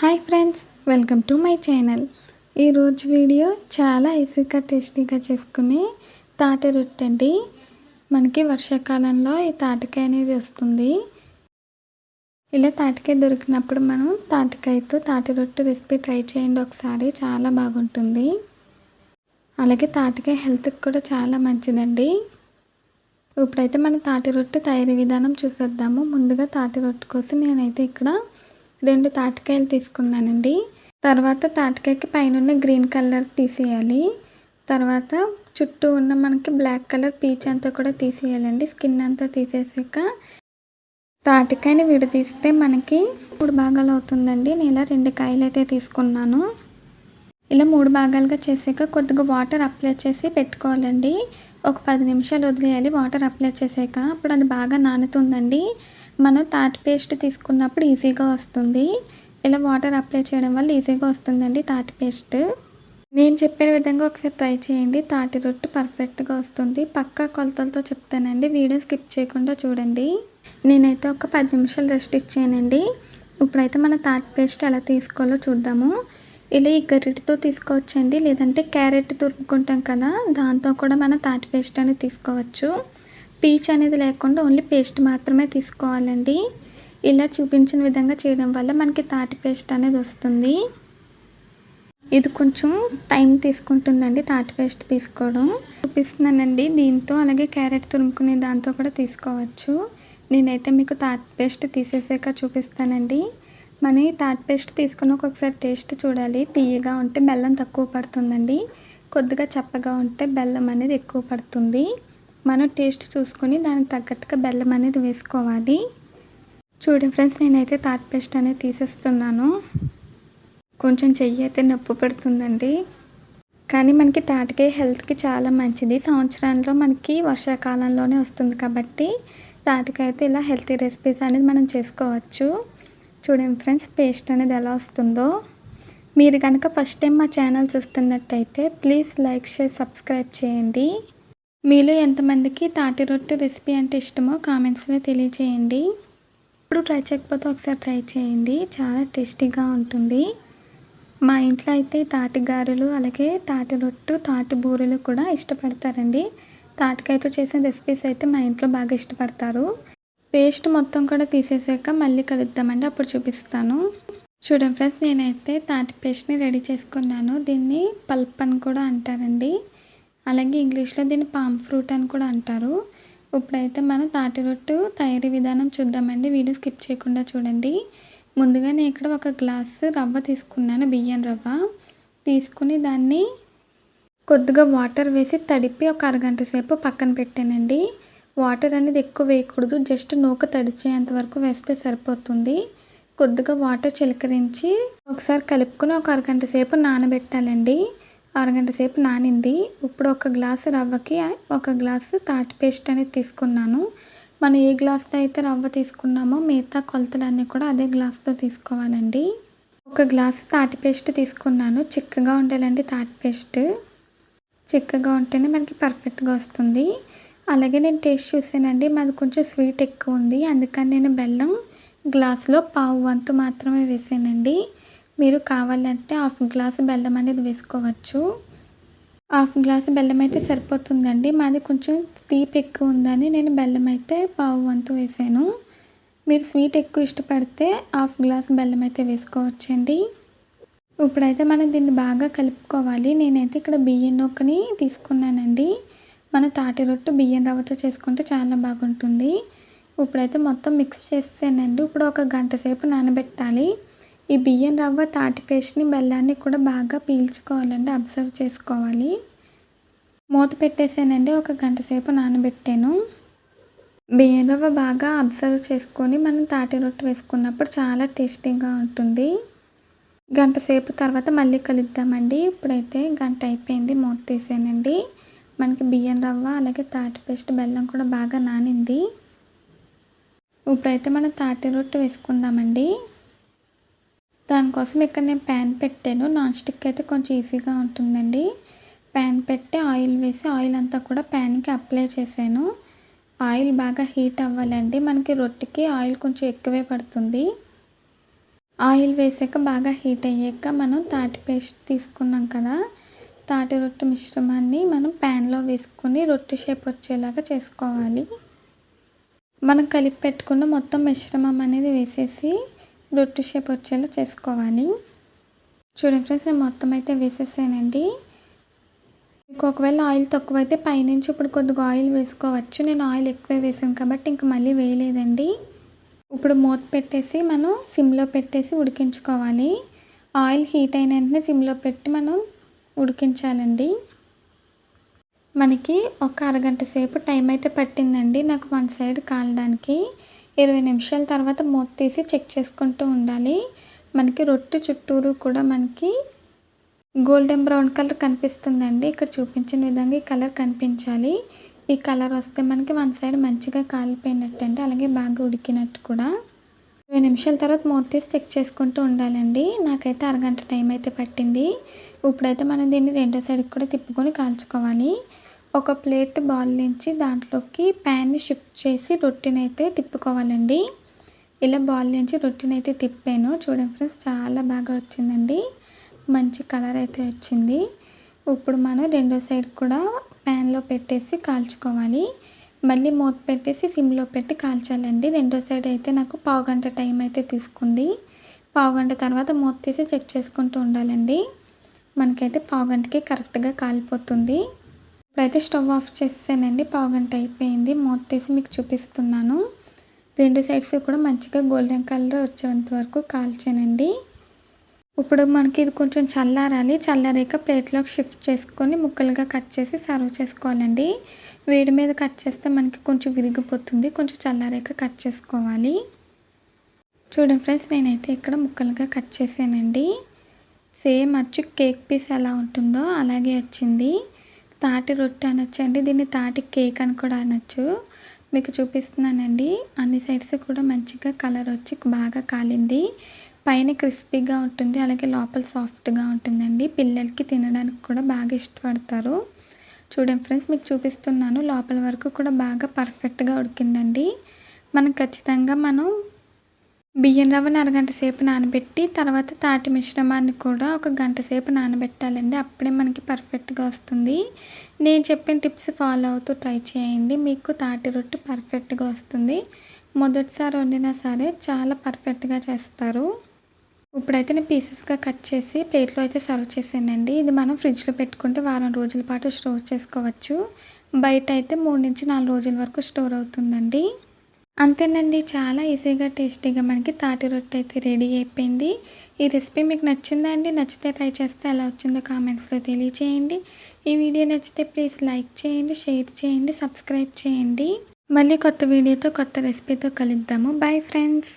Hi friends welcome to my channel. ఈరోజు video చాలా ఈజీగా టేస్టీగా చేసుకునే తాటి రొట్టె అండి. మనకి వర్షాకాలంలో ఈ తాటికాయ అనేది వస్తుంది. ఇలా తాటికాయ దొరికినప్పుడు మనం తాటికాయతో తాటి రొట్టె రెసిపీ ట్రై చేయండి ఒకసారి చాలా బాగుంటుంది. అలాగే తాటికాయ హెల్త్కి కూడా చాలా మంచిదండి. ఇప్పుడైతే మన తాటి రొట్టె తయారీ విధానం చూసేద్దాము. ముందుగా తాటి రొట్టె కోసం నేనైతే ఇక్కడ రెండు తాటికాయలు తీసుకున్నానండి. తర్వాత తాటికాయకి పైన గ్రీన్ కలర్ తీసేయాలి. తర్వాత చుట్టూ ఉన్న మనకి బ్లాక్ కలర్ పీచ్ అంతా కూడా తీసేయాలండి. స్కిన్ అంతా తీసేసాక తాటికాయని విడదీస్తే మనకి మూడు భాగాలు అవుతుందండి. నేను ఇలా రెండు కాయలు అయితే తీసుకున్నాను. ఇలా మూడు భాగాలుగా చేసాక కొద్దిగా వాటర్ అప్లై చేసి పెట్టుకోవాలండి. ఒక పది నిమిషాలు వదిలేయాలి. వాటర్ అప్లై చేసాక అప్పుడు అది బాగా నానుతుందండి. మనం తాటి పేస్ట్ తీసుకున్నప్పుడు ఈజీగా వస్తుంది. ఇలా వాటర్ అప్లై చేయడం వల్ల ఈజీగా వస్తుందండి తాటి పేస్ట్. నేను చెప్పిన విధంగా ఒకసారి ట్రై చేయండి. తాటి రొట్టు పర్ఫెక్ట్గా వస్తుంది. పక్కా కొలతలతో చెప్తానండి. వీడియో స్కిప్ చేయకుండా చూడండి. నేనైతే ఒక పది నిమిషాలు రెస్ట్ ఇచ్చానండి. ఇప్పుడైతే మన తాటి పేస్ట్ ఎలా తీసుకోవాలో చూద్దాము. ఇలా ఈ గరిటితో తీసుకోవచ్చండి. లేదంటే క్యారెట్ తురుముకుంటాం కదా దాంతో కూడా మన తాటి పేస్ట్ అనేది తీసుకోవచ్చు. పీచ్ అనేది లేకుండా ఓన్లీ పేస్ట్ మాత్రమే తీసుకోవాలండి. ఇలా చూపించిన విధంగా చేయడం వల్ల మనకి తాటి పేస్ట్ అనేది వస్తుంది. ఇది కొంచెం టైం తీసుకుంటుందండి తాటి పేస్ట్ తీసుకోవడం. చూపిస్తున్నానండి దీంతో అలాగే క్యారెట్ తురుముకునే దాంతో కూడా తీసుకోవచ్చు. నేనైతే మీకు తాటి పేస్ట్ తీసేసాక చూపిస్తానండి. మన తాటి పేస్ట్ తీసుకుని ఒక్కొక్కసారి టేస్ట్ చూడాలి. తీయగా ఉంటే బెల్లం తక్కువ పడుతుందండి. కొద్దిగా చప్పగా ఉంటే బెల్లం అనేది ఎక్కువ పడుతుంది. మనం టేస్ట్ చూసుకొని దానికి తగ్గట్టుగా బెల్లం అనేది వేసుకోవాలి. చూడండి ఫ్రెండ్స్ నేనైతే తాటి పేస్ట్ అనేది తీసేస్తున్నాను. కొంచెం చెయ్యి అయితే నొప్పి పెడుతుందండి. కానీ మనకి తాటికాయ హెల్త్కి చాలా మంచిది. సంవత్సరంలో మనకి వర్షాకాలంలోనే వస్తుంది కాబట్టి తాటికాయతో ఇలా హెల్తీ రెసిపీస్ అనేది మనం చేసుకోవచ్చు. చూడండి ఫ్రెండ్స్ పేస్ట్ అనేది ఎలా వస్తుందో. మీరు కనుక ఫస్ట్ టైం మా ఛానల్ చూస్తున్నట్టయితే ప్లీజ్ లైక్ షేర్ సబ్స్క్రైబ్ చేయండి. మీలో ఎంతమందికి తాటి రొట్టె రెసిపీ అంటే ఇష్టమో కామెంట్స్లో తెలియచేయండి. ఇప్పుడు ట్రై చేయకపోతే ఒకసారి ట్రై చేయండి. చాలా టేస్టీగా ఉంటుంది. మా ఇంట్లో అయితే తాటి గారెలు అలాగే తాటి రొట్టు తాటి బూరెలు కూడా ఇష్టపడతారండి. తాటికాయతో చేసిన రెసిపీస్ అయితే మా ఇంట్లో బాగా ఇష్టపడతారు. పేస్ట్ మొత్తం కూడా తీసేసాక మళ్ళీ కలుద్దామండి. అప్పుడు చూపిస్తాను. చూడండి ఫ్రెండ్స్ నేనైతే తాటి పేస్ట్ని రెడీ చేసుకున్నాను. దీన్ని పల్ప్ అని కూడా అంటారండి. అలాగే ఇంగ్లీష్లో దీన్ని పామ్ ఫ్రూట్ అని కూడా అంటారు. ఇప్పుడైతే మనం తాటి రొట్టు తయారీ విధానం చూద్దామండి. వీడియో స్కిప్ చేయకుండా చూడండి. ముందుగా నేను ఇక్కడ ఒక గ్లాస్ రవ్వ తీసుకున్నాను బియ్యం రవ్వ. తీసుకుని దాన్ని కొద్దిగా వాటర్ వేసి తడిపి ఒక అరగంట సేపు పక్కన పెట్టానండి. వాటర్ అనేది ఎక్కువ వేయకూడదు జస్ట్ నూక తడిచేంత వరకు వేస్తే సరిపోతుంది. కొద్దిగా వాటర్ చిలకరించి ఒకసారి కలుపుకొని ఒక అరగంట సేపు నానబెట్టాలండి. అరగంట సేపు నానింది. ఇప్పుడు ఒక గ్లాసు రవ్వకి ఒక గ్లాసు తాటి పేస్ట్ అనేది తీసుకున్నాను. మనం ఏ గ్లాస్తో అయితే రవ్వ తీసుకున్నామో మిగతా కొలతలన్నీ కూడా అదే గ్లాస్తో తీసుకోవాలండి. ఒక గ్లాసు తాటి పేస్ట్ తీసుకున్నాను. చిక్కగా ఉండాలండి తాటి పేస్ట్. చిక్కగా ఉంటేనే మనకి పర్ఫెక్ట్గా వస్తుంది. అలాగే నేను టేస్ట్ చూసానండి మాది కొంచెం స్వీట్ ఎక్కువ ఉంది. అందుకని నేను బెల్లం గ్లాస్లో పావు వంతు మాత్రమే వేసానండి. మీరు కావాలంటే హాఫ్ గ్లాసు బెల్లం అనేది వేసుకోవచ్చు. హాఫ్ గ్లాసు బెల్లం అయితే సరిపోతుందండి. మాది కొంచెం తీపి ఎక్కువ ఉందని నేను బెల్లం అయితే పావు వంతు వేసాను. మీరు స్వీట్ ఎక్కువ ఇష్టపడితే హాఫ్ గ్లాస్ బెల్లం అయితే వేసుకోవచ్చండి. ఇప్పుడైతే మనం దీన్ని బాగా కలుపుకోవాలి. నేనైతే ఇక్కడ బియ్యం నూకని తీసుకున్నానండి. మన తాటి రొట్టు బియ్యం రవ్వతో చేసుకుంటే చాలా బాగుంటుంది. ఇప్పుడైతే మొత్తం మిక్స్ చేసానండి ఇప్పుడు ఒక గంట సేపు నానబెట్టాలి. ఈ బియ్యం రవ్వ తాటి పేస్ట్ని బెల్లాన్ని కూడా బాగా పీల్చుకోవాలండి అబ్జర్వ్ చేసుకోవాలి. మూత పెట్టేసానండి ఒక గంట సేపు నానబెట్టాను. బియ్యం రవ్వ బాగా అబ్జర్వ్ చేసుకొని మనం తాటి రొట్టె వేసుకున్నప్పుడు చాలా టేస్టీగా ఉంటుంది. గంట సేపు తర్వాత మళ్ళీ కలుద్దామండి. ఇప్పుడైతే గంట అయిపోయింది మూత తీసానండి. మనకి బియ్యం రవ్వ అలాగే తాటి పేస్ట్ బెల్లం కూడా బాగా నానింది. ఇప్పుడైతే మనం తాటి రొట్టె వేసుకుందామండి. దానికోసం ఇక్కడ నేను ప్యాన్ పెట్టాను. నాన్ స్టిక్ అయితే కొంచెం ఈజీగా ఉంటుందండి. ప్యాన్ పెట్టి ఆయిల్ వేసి ఆయిల్ అంతా కూడా ప్యాన్కి అప్లై చేశాను. ఆయిల్ బాగా హీట్ అవ్వాలండి. మనకి రొట్టెకి ఆయిల్ కొంచెం ఎక్కువే పడుతుంది. ఆయిల్ వేసాక బాగా హీట్ అయ్యాక మనం తాటి పేస్ట్ తీసుకున్నాం కదా తాటి రొట్టె మిశ్రమాన్ని మనం ప్యాన్లో వేసుకొని రొట్టె షేప్ వచ్చేలాగా చేసుకోవాలి. మనం కలిపి పెట్టుకున్న మొత్తం మిశ్రమం అనేది వేసేసి దొట్టు షేప్ వచ్చేలా చేసుకోవాలి. చూడండి ఫ్రెండ్స్ నేను మొత్తం అయితే వేసేసానండి. మీకు ఒకవేళ ఆయిల్ తక్కువ అయితే పైనుంచి ఇప్పుడు కొద్దిగా ఆయిల్ వేసుకోవచ్చు. నేను ఆయిల్ ఎక్కువ వేసాను కాబట్టి ఇంక మళ్ళీ వేయలేదండి. ఇప్పుడు మూత పెట్టేసి మనం సిమ్లో పెట్టేసి ఉడికించుకోవాలి. ఆయిల్ హీట్ అయిన వెంటనే సిమ్లో పెట్టి మనం ఉడికించాలండి. మనకి ఒక అరగంట సేపు టైం అయితే పట్టిందండి నాకు వన్ సైడ్ కాలడానికి. ఇరవై నిమిషాల తర్వాత మూత తీసి చెక్ చేసుకుంటూ ఉండాలి. మనకి రొట్టె చుట్టూరు కూడా మనకి గోల్డెన్ బ్రౌన్ కలర్ కనిపిస్తుందండి. ఇక్కడ చూపించిన విధంగా ఈ కలర్ కనిపించాలి. ఈ కలర్ వస్తే మనకి వన్ సైడ్ మంచిగా కాలిపోయినట్టు అండి అలాగే బాగా ఉడికినట్టు కూడా. ఇరవై నిమిషాల తర్వాత మూత తీసి చెక్ చేసుకుంటూ ఉండాలండి. నాకైతే అరగంట టైం అయితే పట్టింది. ఇప్పుడైతే మనం దీన్ని రెండో సైడ్కి కూడా తిప్పుకొని కాల్చుకోవాలి. ఒక ప్లేట్ బాల్ నుంచి దాంట్లోకి ప్యాన్ని షిఫ్ట్ చేసి రొట్టెని అయితే తిప్పుకోవాలండి. ఇలా బాల్ నుంచి రొట్టెని అయితే తిప్పాను. చూడండి ఫ్రెండ్స్ చాలా బాగా వచ్చిందండి. మంచి కలర్ అయితే వచ్చింది. ఇప్పుడు మనం రెండో సైడ్ కూడా ప్యాన్లో పెట్టేసి కాల్చుకోవాలి. మళ్ళీ మూత పెట్టేసి సిమ్లో పెట్టి కాల్చాలండి. రెండో సైడ్ అయితే నాకు పావు గంట టైం అయితే తీసుకుంది. పావు గంట తర్వాత మూత తీసి చెక్ చేసుకుంటూ ఉండాలండి. మనకైతే పావు గంటకి కరెక్ట్గా కాలిపోతుంది. ఇప్పుడైతే స్టవ్ ఆఫ్ చేసేసానండి. పావుగంట అయిపోయింది. మూత తీసి మీకు చూపిస్తున్నాను. రెండు సైడ్స్ కూడా మంచిగా గోల్డెన్ కలర్ వచ్చేంత వరకు కాల్చానండి. ఇప్పుడు మనకి ఇది కొంచెం చల్లారాలి. చల్లారాక ప్లేట్లోకి షిఫ్ట్ చేసుకొని ముక్కలుగా కట్ చేసి సర్వ్ చేసుకోవాలండి. వేడి మీద కట్ చేస్తే మనకి కొంచెం విరిగిపోతుంది. కొంచెం చల్లారాక కట్ చేసుకోవాలి. చూడండి ఫ్రెండ్స్ నేనైతే ఇక్కడ ముక్కలుగా కట్ చేసానండి. సేమ్ వచ్చి కేక్ పీస్ ఎలా ఉంటుందో అలాగే వచ్చింది. తాటి రొట్టె అనొచ్చు అండి. దీన్ని తాటి కేక్ అని కూడా అనొచ్చు. మీకు చూపిస్తున్నానండి. అన్ని సైడ్స్ కూడా మంచిగా కలర్ వచ్చి బాగా కాలింది. పైన క్రిస్పీగా ఉంటుంది. అలాగే లోపల సాఫ్ట్గా ఉంటుందండి. పిల్లలకి తినడానికి కూడా బాగా ఇష్టపడతారు. చూడండి ఫ్రెండ్స్ మీకు చూపిస్తున్నాను. లోపల వరకు కూడా బాగా పర్ఫెక్ట్గా ఉడికిందండి. మనం ఖచ్చితంగా మనం బియ్యం రవ్వను అరగంట సేపు నానబెట్టి తర్వాత తాటి మిశ్రమాన్ని కూడా ఒక గంట సేపు నానబెట్టాలండి. అప్పుడే మనకి పర్ఫెక్ట్గా వస్తుంది. నేను చెప్పిన టిప్స్ ఫాలో అవుతూ ట్రై చేయండి. మీకు తాటి రొట్టె పర్ఫెక్ట్గా వస్తుంది. మొదటిసారి వండినా సరే చాలా పర్ఫెక్ట్గా చేస్తారు. ఇప్పుడైతే నేను పీసెస్గా కట్ చేసి ప్లేట్లో అయితే సర్వ్ చేసానండి ఇది మనం ఫ్రిడ్జ్లో పెట్టుకుంటే వారం రోజుల పాటు స్టోర్ చేసుకోవచ్చు. బయట అయితే మూడు నుంచి నాలుగు రోజుల వరకు స్టోర్ అవుతుందండి. అంతేనండి. చాలా ఈజీగా టేస్టీగా మనకి తాటి రొట్టె అయితే రెడీ అయిపోయింది. ఈ రెసిపీ మీకు నచ్చిందా అండి? నచ్చితే ట్రై చేస్తే ఎలా వచ్చిందో కామెంట్స్లో తెలియచేయండి. ఈ వీడియో నచ్చితే ప్లీజ్ లైక్ చేయండి షేర్ చేయండి సబ్స్క్రైబ్ చేయండి. మళ్ళీ కొత్త వీడియోతో కొత్త రెసిపీతో కలుద్దాము. Bye friends.